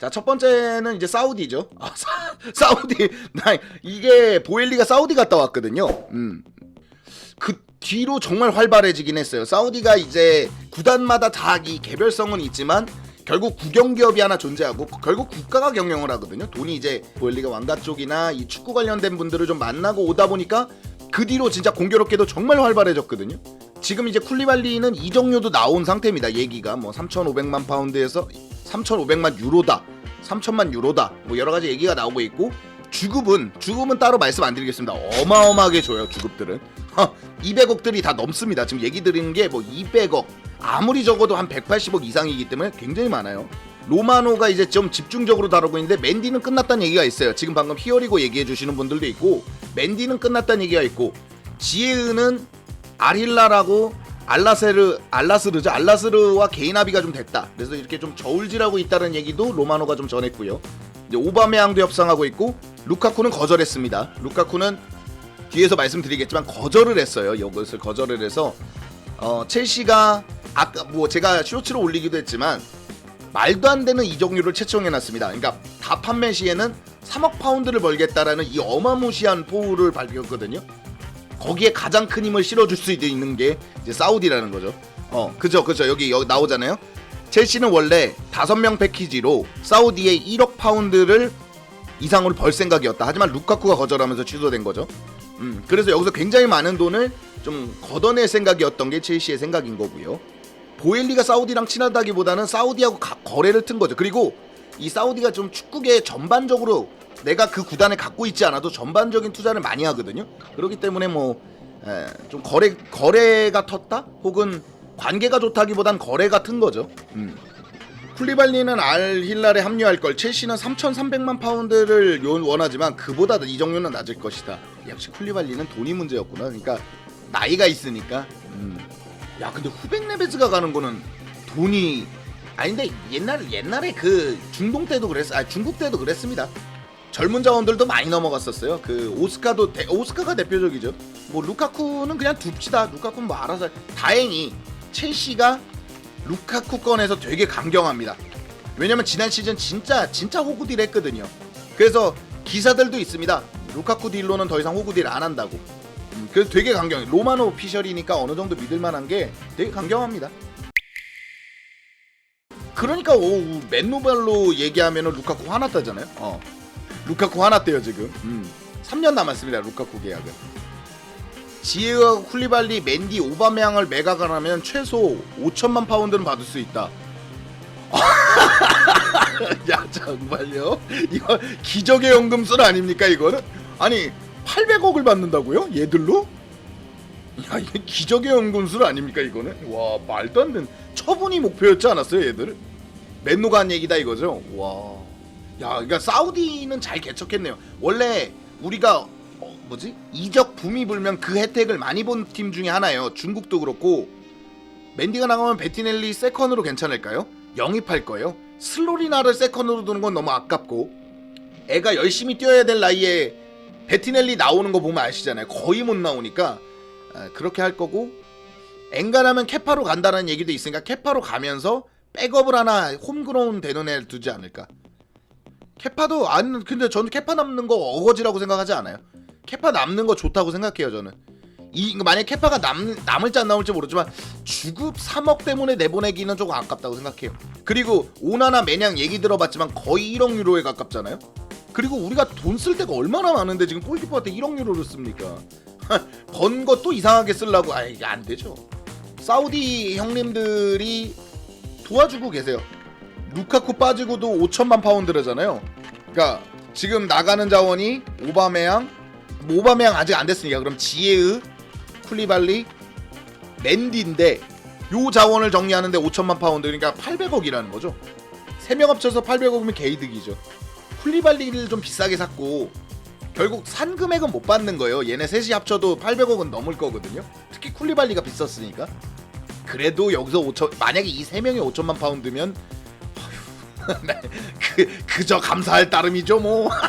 자, 첫 번째는 이제 사우디죠. 아, 사, 사우디. 나 이게 보엘리가 사우디 갔다 왔거든요. 음. 그 뒤로 정말 활발해지긴 했어요. 사우디가 이제 구단마다 자기 개별성은 있지만 결국 국영 기업이 하나 존재하고 결국 국가가 경영을 하거든요. 돈이 이제 보엘리가 왕가 쪽이나 이 축구 관련된 분들을 좀 만나고 오다 보니까 그 뒤로 진짜 공교롭게도 정말 활발해졌거든요. 지금 이제 쿨리발리는 이정료도 나온 상태입니다. 얘기가 뭐 3,500만 파운드에서 3,500만 유로다, 3,000만 유로다, 뭐 여러 가지 얘기가 나오고 있고 주급은 주급은 따로 말씀 안 드리겠습니다. 어마어마하게 줘요 주급들은. 200억들이 다 넘습니다. 지금 얘기 드리는 게 뭐 200억 아무리 적어도 한 180억 이상이기 때문에 굉장히 많아요. 로마노가 이제 좀 집중적으로 다루고 있는데 맨디는 끝났다는 얘기가 있어요. 지금 방금 히어리고 얘기해 주시는 분들도 있고 맨디는 끝났다는 얘기가 있고 지에은은 아릴라라고 알라세르 알라스르죠 알라스르와 개인 합의가 좀 됐다. 그래서 이렇게 좀 저울질하고 있다는 얘기도 로마노가 좀 전했고요. 이제 오바메양도 협상하고 있고 루카쿠는 거절했습니다. 루카쿠는 뒤에서 말씀드리겠지만 거절을 했어요. 이것을 거절을 해서 어, 첼시가 아까 뭐 제가 쇼츠로 올리기도 했지만 말도 안 되는 이적료를 채청해놨습니다. 그러니까 다 판매 시에는 3억 파운드를 벌겠다라는 이 어마무시한 포부를 발표했거든요. 거기에 가장 큰 힘을 실어줄 수 있는 게 이제 사우디라는 거죠. 어, 그죠, 그죠. 여기 여기 나오잖아요. 첼시는 원래 다섯 명 패키지로 사우디에 1억 파운드를 이상으로 벌 생각이었다. 하지만 루카쿠가 거절하면서 취소된 거죠. 음, 그래서 여기서 굉장히 많은 돈을 좀 걷어낼 생각이었던 게 첼시의 생각인 거고요. 보엘리가 사우디랑 친하다기보다는 사우디하고 가- 거래를 튼 거죠. 그리고 이 사우디가 좀 축구계 전반적으로 내가 그 구단에 갖고 있지 않아도 전반적인 투자를 많이 하거든요. 그렇기 때문에 뭐 좀 거래 거래가 텄다 혹은 관계가 좋다기보단 거래가 튼 거죠. 음. 쿨리발리는 알 힐랄에 합류할 걸 첼시는 3,300만 파운드를 요- 원하지만 그보다 이 정도는 낮을 것이다. 역시 쿨리발리는 돈이 문제였구나. 그러니까 나이가 있으니까. 음. 야 근데 후백 네베즈가 가는 거는 돈이 아닌데 옛날 옛날에 그 중동 때도 그랬 아 중국 때도 그랬습니다. 젊은 자원들도 많이 넘어갔었어요. 그 오스카도 대, 오스카가 대표적이죠. 뭐 루카쿠는 그냥 둡시다. 루카쿠는 뭐 알아서 해. 다행히 첼시가 루카쿠 건에서 되게 강경합니다. 왜냐면 지난 시즌 진짜 진짜 호구딜 했거든요. 그래서 기사들도 있습니다. 루카쿠 딜로는 더 이상 호구딜 안 한다고. 음, 그래서 되게 강경해. 로마노 오피셜이니까 어느 정도 믿을 만한 게 되게 강경합니다. 그러니까 오 맨노발로 얘기하면은 루카쿠 화났다잖아요. 어. 루카쿠 화났대요 지금. 음. 3년 남았습니다 루카쿠 계약은. 지에와 쿨리발리, 맨디, 오바메양을 매각을 하면 최소 5천만 파운드는 받을 수 있다. 야 정말요? 이거 기적의 연금술 아닙니까 이거는? 아니 800억을 받는다고요? 얘들로? 야 이게 기적의 연금술 아닙니까 이거는? 와 말도 안 되는 처분이 목표였지 않았어요 얘들? 맨노가 한 얘기다 이거죠? 와. 야, 그러니까 사우디는 잘 개척했네요. 원래 우리가 어, 뭐지? 이적 붐이 불면 그 혜택을 많이 본 팀 중에 하나예요. 중국도 그렇고 맨디가 나가면 베티넬리 세컨으로 괜찮을까요? 영입할 거예요. 슬로리나를 세컨으로 두는 건 너무 아깝고 애가 열심히 뛰어야 될 나이에 베티넬리 나오는 거 보면 아시잖아요. 거의 못 나오니까 아, 그렇게 할 거고 엔간하면 케파로 간다는 얘기도 있으니까 케파로 가면서 백업을 하나 홈그라운 되는 애를 두지 않을까. 케파도 안 근데 저는 케파 남는 거 어거지라고 생각하지 않아요. 케파 남는 거 좋다고 생각해요 저는. 이 만약 케파가 남 남을지 안 남을지 모르지만 주급 3억 때문에 내보내기는 조금 아깝다고 생각해요. 그리고 오나나 매냥 얘기 들어봤지만 거의 1억 유로에 가깝잖아요. 그리고 우리가 돈 쓸 데가 얼마나 많은데 지금 골키퍼한테 1억 유로를 씁니까? 번 것도 이상하게 쓰려고 아 이게 안 되죠. 사우디 형님들이 도와주고 계세요. 루카쿠 빠지고도 5천만 파운드라잖아요. 그러니까 지금 나가는 자원이 오바메양, 뭐 오바메양 아직 안 됐으니까 그럼 지에으, 쿨리발리, 맨디인데 요 자원을 정리하는데 5천만 파운드 그러니까 800억이라는 거죠. 세명 합쳐서 800억이면 개이득이죠. 쿨리발리를 좀 비싸게 샀고 결국 산 금액은 못 받는 거예요. 얘네 셋이 합쳐도 800억은 넘을 거거든요. 특히 쿨리발리가 비쌌으니까. 그래도 여기서 5천 만약에 이 세 명이 5천만 파운드면 네, 그 그저 감사할 따름이죠 뭐.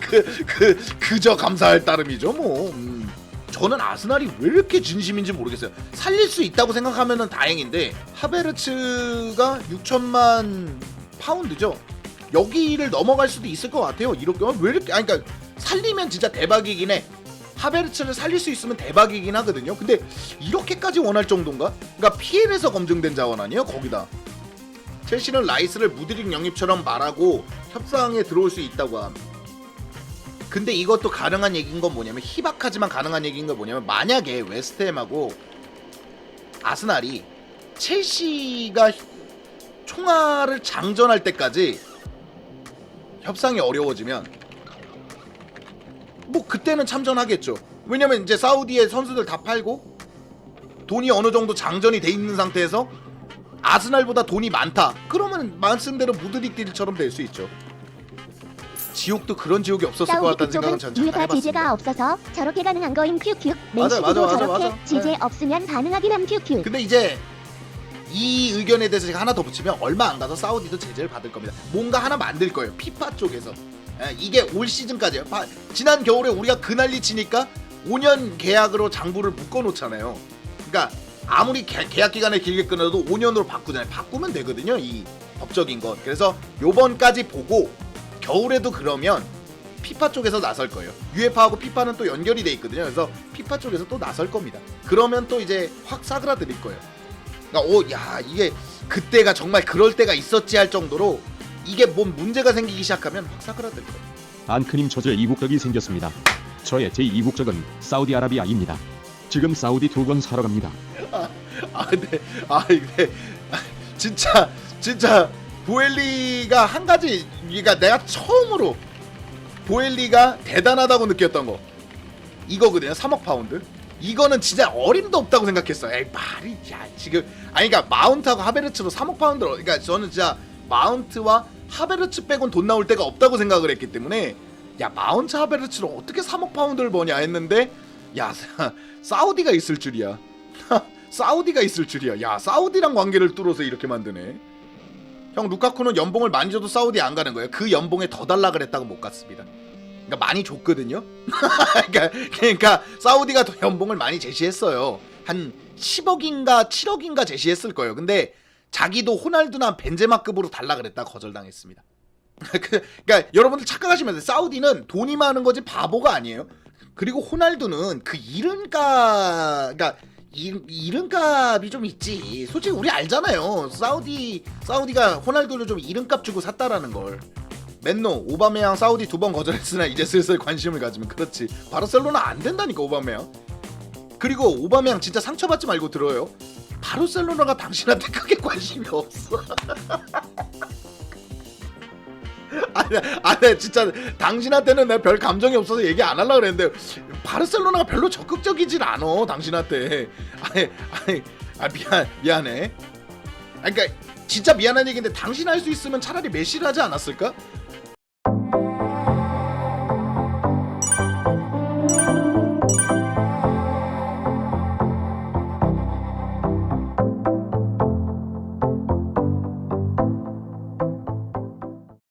그 그 그저 감사할 따름이죠 뭐. 음. 저는 아스날이 왜 이렇게 진심인지 모르겠어요. 살릴 수 있다고 생각하면은 다행인데 하베르츠가 6천만 파운드죠. 여기를 넘어갈 수도 있을 것 같아요. 이렇게 어, 왜 이렇게 아니 그러니까 살리면 진짜 대박이긴 해. 하베르츠를 살릴 수 있으면 대박이긴 하거든요. 근데 이렇게까지 원할 정도인가? 그러니까 PL에서 검증된 자원 아니에요? 거기다. 첼시는 라이스를 무드릭 영입처럼 말하고 협상에 들어올 수 있다고 함. 근데 이것도 가능한 얘기인 건 뭐냐면 희박하지만 가능한 얘기인 건 뭐냐면 만약에 웨스트햄하고 아스날이 첼시가 총알을 장전할 때까지 협상이 어려워지면 뭐 그때는 참전하겠죠. 왜냐면 이제 사우디의 선수들 다 팔고 돈이 어느 정도 장전이 돼 있는 상태에서 아스날보다 돈이 많다. 그러면 말씀대로 무드릭 딜처럼 될 수 있죠. 지옥도 그런 지옥이 없었을 것 같다는 생각은 전 잠깐 해봤습니다. 제재가 없어서 저렇게 가능한 거임 큐큐 맨시티도 맞아, 저렇게 맞아. 제재 네. 없으면 가능하긴 함 큐큐 근데 이제 이 의견에 대해서 제가 하나 더 붙이면 얼마 안 가서 사우디도 제재를 받을 겁니다. 뭔가 하나 만들 거예요. 피파 쪽에서. 예, 이게 올 시즌까지예요. 바- 지난 겨울에 우리가 그 난리 치니까 5년 계약으로 장부를 묶어 놓잖아요. 그러니까 아무리 개- 계약 기간을 길게 끊어도 5년으로 바꾸잖아요. 바꾸면 되거든요. 이 법적인 것. 그래서 요번까지 보고 겨울에도 그러면 피파 쪽에서 나설 거예요. 유에파하고 피파는 또 연결이 돼 있거든요. 그래서 피파 쪽에서 또 나설 겁니다. 그러면 또 이제 확 사그라들일 거예요. 그러니까 오, 야 이게 그때가 정말 그럴 때가 있었지 할 정도로 이게 뭔 문제가 생기기 시작하면 확 사그라들 거예요. 안크님 저의 이국적이 생겼습니다. 저의 제2국적은 사우디아라비아입니다. 지금 사우디 두 번 사러 갑니다. 아 근데 아 근데 진짜 진짜 보엘리가 한 가지 그러니까 내가 처음으로 보엘리가 대단하다고 느꼈던 거. 이거거든요 3억 파운드. 이거는 진짜 어림도 없다고 생각했어 에이 말이 야 지금 아니 그러니까 마운트하고 하베르츠로 3억 파운드 그러니까 저는 진짜 마운트와 하베르츠 빼곤 돈 나올 데가 없다고 생각을 했기 때문에 야 마운트 하베르츠로 어떻게 3억 파운드를 버냐 했는데 야 사우디가 있을 줄이야 사우디가 있을 줄이야. 야, 사우디랑 관계를 뚫어서 이렇게 만드네. 형 루카쿠는 연봉을 많이 줘도 사우디 안 가는 거예요. 그 연봉에 더 달라 그랬다고 못 갔습니다. 그러니까 많이 줬거든요. 그러니까, 그러니까 사우디가 더 연봉을 많이 제시했어요. 한 10억인가 7억인가 제시했을 거예요. 근데 자기도 호날두나 벤제마급으로 달라 그랬다 거절당했습니다. 그- 그러니까 여러분들 착각하시면 돼요. 사우디는 돈이 많은 거지 바보가 아니에요. 그리고 호날두는 그 이른가 그러니까 이, 이름값이 좀 있지. 솔직히 우리 알잖아요. 사우디 사우디가 호날두를 좀 이름값 주고 샀다라는 걸. 맨노 오바메양 사우디 두 번 거절했으나 이제 슬슬 관심을 가지면 그렇지. 바르셀로나 안 된다니까 오바메양. 그리고 오바메양 진짜 상처받지 말고 들어요. 바르셀로나가 당신한테 크게 관심이 없어. 아니, 아니 진짜 당신한테는 내가 별 감정이 없어서 얘기 안 하려고 그랬는데 바르셀로나가 별로 적극적이질 않어 당신한테. 아니 아니 아 미안 미안해. 아니 그러니까 진짜 미안한 얘기인데 당신 할 수 있으면 차라리 메시를 하지 않았을까